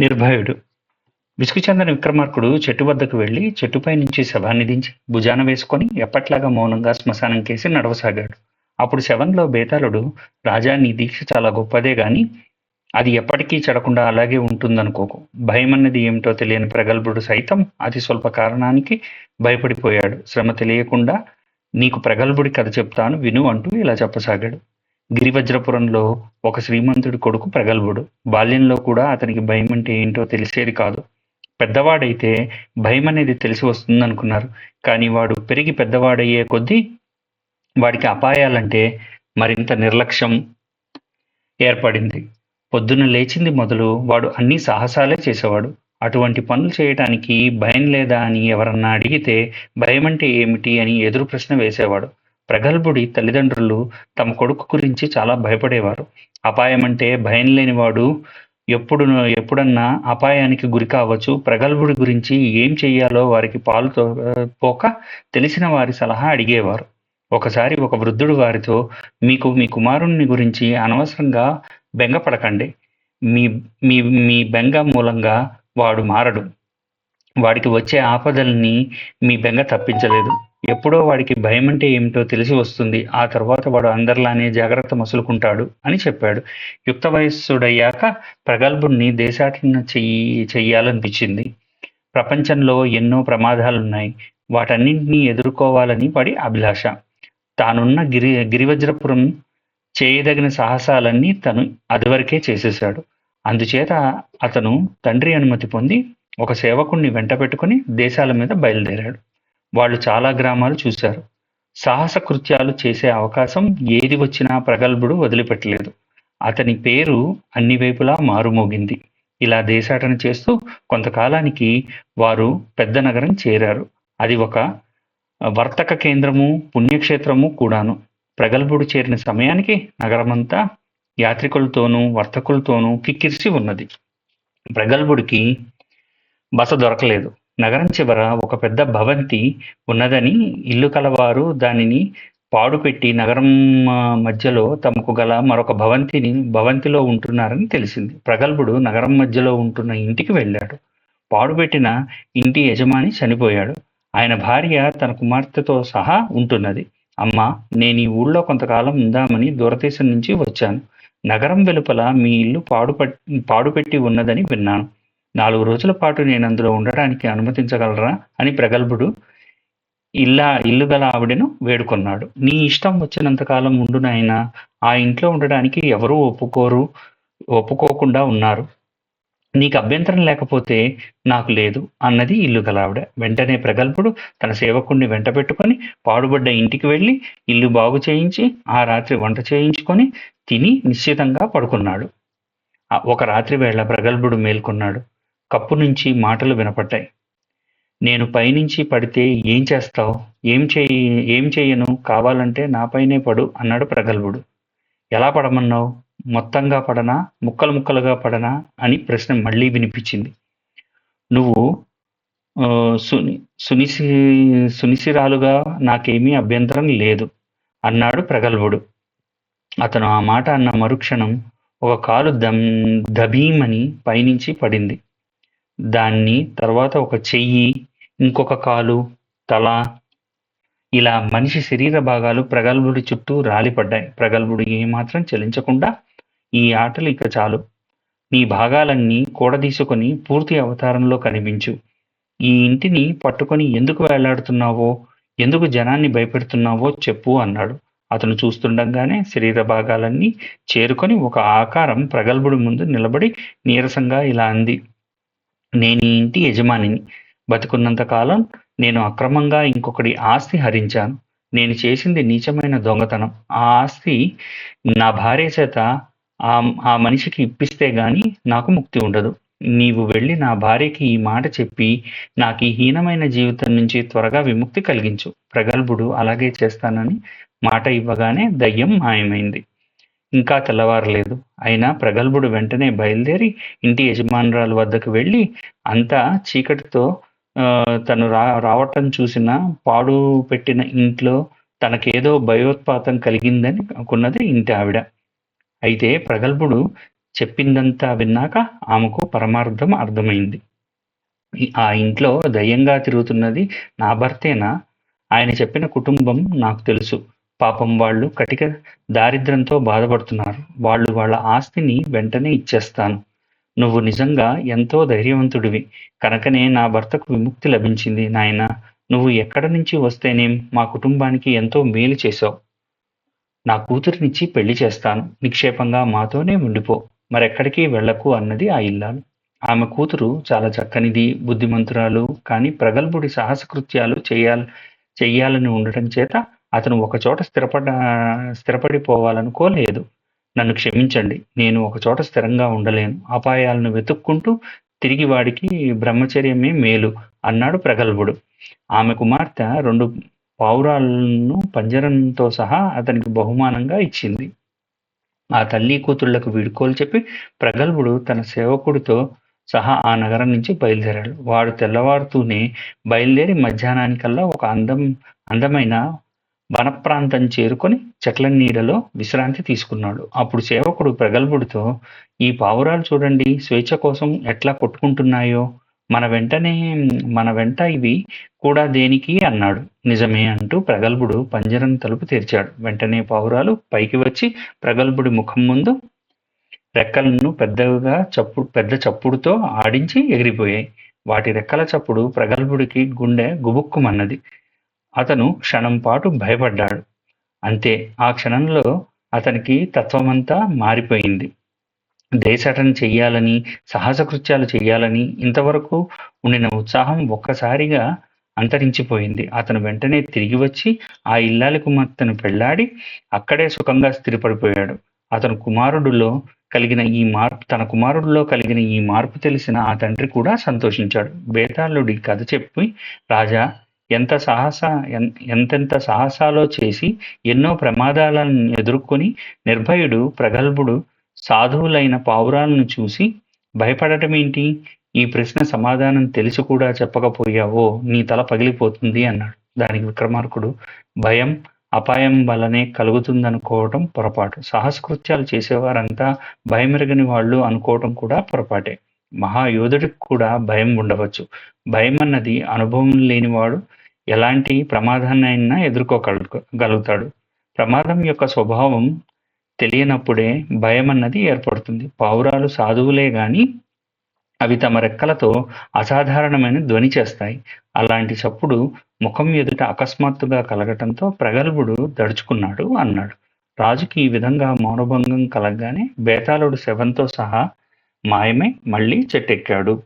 నిర్భయుడు. విసుగు చెందిన విక్రమార్కుడు చెట్టు వద్దకు వెళ్ళి చెట్టుపై నుంచి శవాన్ని దించి భుజాన వేసుకొని ఎప్పట్లాగా మౌనంగా శ్మశానం కేసి నడవసాగాడు. అప్పుడు శవంలో బేతాళుడు రాజా నీ దీక్ష చాలా గొప్పదే గాని అది ఎప్పటికీ చెడకుండా అలాగే ఉంటుందనుకోకు. భయం అన్నది ఏమిటో తెలియని ప్రగల్భుడు సైతం అతి స్వల్ప కారణానికి భయపడిపోయాడు. శ్రమ తెలియకుండా నీకు ప్రగల్భుడి కథ చెప్తాను విను అంటూ ఇలా చెప్పసాగాడు. గిరివజ్రపురంలో ఒక శ్రీమంతుడి కొడుకు ప్రగల్భుడు. బాల్యంలో కూడా అతనికి భయం అంటే ఏంటో తెలిసేది కాదు. పెద్దవాడైతే భయం అనేది తెలిసి వస్తుందనుకున్నారు. కానీ వాడు పెరిగి పెద్దవాడయ్యే కొద్దీ వాడికి అపాయాలంటే మరింత నిర్లక్ష్యం ఏర్పడింది. పొద్దున లేచింది మొదలు వాడు అన్ని సాహసాలే చేసేవాడు. అటువంటి పనులు చేయటానికి భయం లేదా అని ఎవరన్నా అడిగితే భయం అంటే ఏమిటి అని ఎదురు ప్రశ్న వేసేవాడు. ప్రగల్భుడి తల్లిదండ్రులు తమ కొడుకు గురించి చాలా భయపడేవారు. అపాయం అంటే భయం లేనివాడు ఎప్పుడు ఎప్పుడన్నా అపాయానికి గురి కావచ్చు. ప్రగల్భుడి గురించి ఏం చెయ్యాలో వారికి పాలుతో పోక తెలిసిన వారి సలహా అడిగేవారు. ఒకసారి ఒక వృద్ధుడు వారితో మీకు మీ కుమారుణ్ణి గురించి అనవసరంగా బెంగపడకండి. మీ మీ మీ బెంగ మూలంగా వాడు మారడు. వాడికి వచ్చే ఆపదల్ని మీ బెంగ తప్పించలేదు. ఎప్పుడో వాడికి భయం అంటే ఏమిటో తెలిసి వస్తుంది. ఆ తర్వాత వాడు అందరిలానే జాగ్రత్త మసులుకుంటాడు అని చెప్పాడు. యుక్త వయస్సుడయ్యాక ప్రగల్భుణ్ణి దేశాటన చెయ్యి చెయ్యాలనిపించింది. ప్రపంచంలో ఎన్నో ప్రమాదాలున్నాయి. వాటన్నింటినీ ఎదుర్కోవాలని వాడి అభిలాష. తానున్న గిరి గిరివజ్రపురం చేయదగిన సాహసాలన్నీ తను అదివరకే చేసేశాడు. అందుచేత అతను తండ్రి అనుమతి పొంది ఒక సేవకుణ్ణి వెంట పెట్టుకుని దేశాల మీద బయలుదేరాడు. వాళ్ళు చాలా గ్రామాలు చూశారు. సాహస కృత్యాలు చేసే అవకాశం ఏది వచ్చినా ప్రగల్భుడు వదిలిపెట్టలేదు. అతని పేరు అన్ని వైపులా మారుమోగింది. ఇలా దేశాటన చేస్తూ కొంతకాలానికి వారు పెద్ద నగరం చేరారు. అది ఒక వర్తక కేంద్రము పుణ్యక్షేత్రము కూడాను. ప్రగల్భుడు చేరిన సమయానికి నగరమంతా యాత్రికులతోనూ వర్తకులతోనూ కిక్కిరిసి ఉన్నది. ప్రగల్భుడికి బస దొరకలేదు. నగరం చివర ఒక పెద్ద భవంతి ఉన్నదని ఇల్లు కలవారు దానిని పాడుపెట్టి నగరం మధ్యలో తమకు గల మరొక భవంతిని భవంతిలో ఉంటున్నారని తెలిసింది. ప్రగల్భుడు నగరం మధ్యలో ఉంటున్న ఇంటికి వెళ్ళాడు. పాడుపెట్టిన ఇంటి యజమాని చనిపోయాడు. ఆయన భార్య తన కుమార్తెతో సహా ఉంటున్నది. అమ్మ నేను ఈ ఊళ్ళో కొంతకాలం ఉందామని దూరదేశం నుంచి వచ్చాను. నగరం వెలుపల మీ ఇల్లు పాడు పాడుపెట్టి ఉన్నదని విన్నాను. నాలుగు రోజుల పాటు నేను అందులో ఉండడానికి అనుమతించగలరా అని ప్రగల్భుడు ఇల్లా ఇల్లు గల ఆవిడను వేడుకొన్నాడు. నీ ఇష్టం వచ్చినంతకాలం ఉండు నాయన ఆ ఇంట్లో ఉండడానికి ఎవరూ ఒప్పుకోరు ఒప్పుకోకుండా ఉన్నారు. నీకు అభ్యంతరం లేకపోతే నాకు లేదు అన్నది ఇల్లు గలావిడ వెంటనే ప్రగల్భుడు తన సేవకుణ్ణి వెంట పెట్టుకొని పాడుబడ్డ ఇంటికి వెళ్ళి ఇల్లు బాగు చేయించి ఆ రాత్రి వంట చేయించుకొని తిని నిశ్చితంగా పడుకున్నాడు. ఒక రాత్రి వేళ ప్రగల్భుడు మేల్కొన్నాడు. కప్పు నుంచి మాటలు వినపడ్డాయి. నేను పైనుంచి పడితే ఏం చేస్తావు? ఏం చేయి ఏం చేయను? కావాలంటే నాపైనే పడు అన్నాడు ప్రగల్భుడు. ఎలా పడమన్నావు? మొత్తంగా పడనా? ముక్కలు ముక్కలుగా పడనా? అని ప్రశ్న మళ్ళీ వినిపించింది. నువ్వు సుని సునిసి సునిసిరాలుగా నాకేమీ అభ్యంతరం లేదు అన్నాడు ప్రగల్భుడు. అతను ఆ మాట అన్న మరుక్షణం ఒక కాలు దమ్ దభీమని పైనుంచి పడింది. దాన్ని తర్వాత ఒక చెయ్యి ఇంకొక కాలు తల ఇలా మనిషి శరీర భాగాలు ప్రగల్భుడి చుట్టూ రాలిపడ్డాయి. ప్రగల్భుడు ఏమాత్రం చలించకుండా ఈ ఆటలు ఇక చాలు. నీ భాగాలన్నీ కూడదీసుకొని పూర్తి అవతారంలో కనిపించు. ఈ ఇంటిని పట్టుకొని ఎందుకు వేలాడుతున్నావో ఎందుకు జనాన్ని భయపెడుతున్నావో చెప్పు అన్నాడు. అతను చూస్తుండగానే శరీర భాగాలన్నీ చేరుకొని ఒక ఆకారం ప్రగల్భుడి ముందు నిలబడి నీరసంగా ఇలా అంది. నేను ఈ ఇంటి యజమానిని. బతుకున్నంత కాలం నేను అక్రమంగా ఇంకొకటి ఆస్తి హరించాను. నేను చేసింది నీచమైన దొంగతనం. ఆ ఆస్తి నా భార్య చేత ఆ ఆ మనిషికి ఇప్పిస్తే గాని నాకు ముక్తి ఉండదు. నీవు వెళ్ళి నా భార్యకి ఈ మాట చెప్పి నాకు ఈ హీనమైన జీవితం నుంచి త్వరగా విముక్తి కలిగించు. ప్రగల్భుడు అలాగే చేస్తానని మాట ఇవ్వగానే దయ్యం మాయమైంది. ఇంకా తెల్లవారలేదు. అయినా ప్రగల్భుడు వెంటనే బయలుదేరి ఇంటి యజమానురాలు వద్దకు వెళ్ళి అంతా చీకటితో తను రా రావటం చూసిన పాడు పెట్టిన ఇంట్లో తనకేదో భయోత్పాతం కలిగిందని అనుకున్నది ఇంటి ఆవిడ. అయితే ప్రగల్భుడు చెప్పిందంతా విన్నాక ఆమెకు పరమార్థం అర్థమైంది. ఆ ఇంట్లో దయ్యంగా తిరుగుతున్నది నా భర్తేనా? ఆయన చెప్పిన కుటుంబం నాకు తెలుసు. పాపం వాళ్ళు కటిక దారిద్ర్యంతో బాధపడుతున్నారు. వాళ్ళు వాళ్ళ ఆస్తిని వెంటనే ఇచ్చేస్తాను. నువ్వు నిజంగా ఎంతో ధైర్యవంతుడివి. కనుకనే నా భర్తకు విముక్తి లభించింది నాయన. నువ్వు ఎక్కడి నుంచి వస్తేనేం మా కుటుంబానికి ఎంతో మేలు చేశావు. నా కూతురినిచ్చి పెళ్ళి చేస్తాను. నిక్షేపంగా మాతోనే ఉండిపో. మరెక్కడికి వెళ్ళకు అన్నది ఆ ఇల్లాలు. ఆమె కూతురు చాలా చక్కనిది బుద్ధిమంతురాలు కానీ ప్రగల్భుడి సాహసకృత్యాలు చేయాలి చెయ్యాలని ఉండటం చేత అతను ఒక చోట స్థిరపడ స్థిరపడిపోవాలనుకోలేదు. నన్ను క్షమించండి నేను ఒక చోట స్థిరంగా ఉండలేను. అపాయాలను వెతుక్కుంటూ తిరిగి వాడికి బ్రహ్మచర్యమే మేలు అన్నాడు ప్రగల్భుడు. ఆమె కుమార్తె రెండు పావురాలను పంజరంతో సహా అతనికి బహుమానంగా ఇచ్చింది. ఆ తల్లి కూతుళ్ళకు వీడుకోలు చెప్పి ప్రగల్భుడు తన సేవకుడితో సహా ఆ నగరం నుంచి బయలుదేరాడు. వాడు తెల్లవారుతూనే బయలుదేరి మధ్యాహ్నానికల్లా ఒక అందం అందమైన వనప్రాంతం చేరుకొని చెట్ల నీడలో విశ్రాంతి తీసుకున్నాడు. అప్పుడు సేవకుడు ప్రగల్భుడితో ఈ పావురాలు చూడండి స్వేచ్ఛ కోసం ఎట్లా కొట్టుకుంటున్నాయో? మన వెంటనే మన వెంట ఇవి కూడా దేనికి అన్నాడు. నిజమే అంటూ ప్రగల్భుడు పంజరం తలుపు తెరిచాడు. వెంటనే పావురాలు పైకి వచ్చి ప్రగల్భుడి ముఖం ముందు రెక్కలను పెద్దగా చప్పుడు పెద్ద చప్పుడుతో ఆడించి ఎగిరిపోయాయి. వాటి రెక్కల చప్పుడు ప్రగల్భుడికి గుండె గుబుక్కుమన్నది. అతను క్షణం పాటు భయపడ్డాడు. అంతే ఆ క్షణంలో అతనికి తత్వమంతా మారిపోయింది. దేశాటన చెయ్యాలని సాహసకృత్యాలు చెయ్యాలని ఇంతవరకు ఉండిన ఉత్సాహం ఒక్కసారిగా అంతరించిపోయింది. అతను వెంటనే తిరిగి వచ్చి ఆ ఇల్లాలి కుమార్తెను పెళ్ళాడి అక్కడే సుఖంగా స్థిరపడిపోయాడు. అతను కుమారుడిలో కలిగిన ఈ మార్పు తన కుమారుడిలో కలిగిన ఈ మార్పు తెలిసిన ఆ తండ్రి కూడా సంతోషించాడు. బేతాళుడి కథ చెప్పి రాజా ఎంత సాహస ఎంతెంత సాహసాలో చేసి ఎన్నో ప్రమాదాలను ఎదుర్కొని నిర్భయుడు ప్రగల్భుడు సాధువులైన పావురాలను చూసి భయపడటమేంటి ఈ ప్రశ్న సమాధానం తెలిసి కూడా చెప్పకపోయావో? నీ తల పగిలిపోతుంది అన్నాడు. దానికి విక్రమార్కుడు భయం అపాయం వల్లనే కలుగుతుందనుకోవటం పొరపాటు. సాహసకృత్యాలు చేసేవారంతా భయమెరగని వాళ్ళు అనుకోవటం కూడా పొరపాటే. మహాయోధుడికి కూడా భయం ఉండవచ్చు. భయం అన్నది అనుభవం లేనివాడు ఎలాంటి ప్రమాదాన్ని అయినా ఎదుర్కోగలుగుతాడు. ప్రమాదం యొక్క స్వభావం తెలియనప్పుడే భయం అన్నది ఏర్పడుతుంది. పావురాలు సాధువులే గాని అవి తమ రెక్కలతో అసాధారణమైన ధ్వని చేస్తాయి. అలాంటి చప్పుడు ముఖం ఎదుట అకస్మాత్తుగా కలగటంతో ప్రగల్భుడు దడుచుకున్నాడు అన్నాడు. రాజుకి ఈ విధంగా మౌనభంగం కలగగానే బేతాళుడు శవంతో సహా మాయమై మళ్ళీ చెట్టెక్కాడు.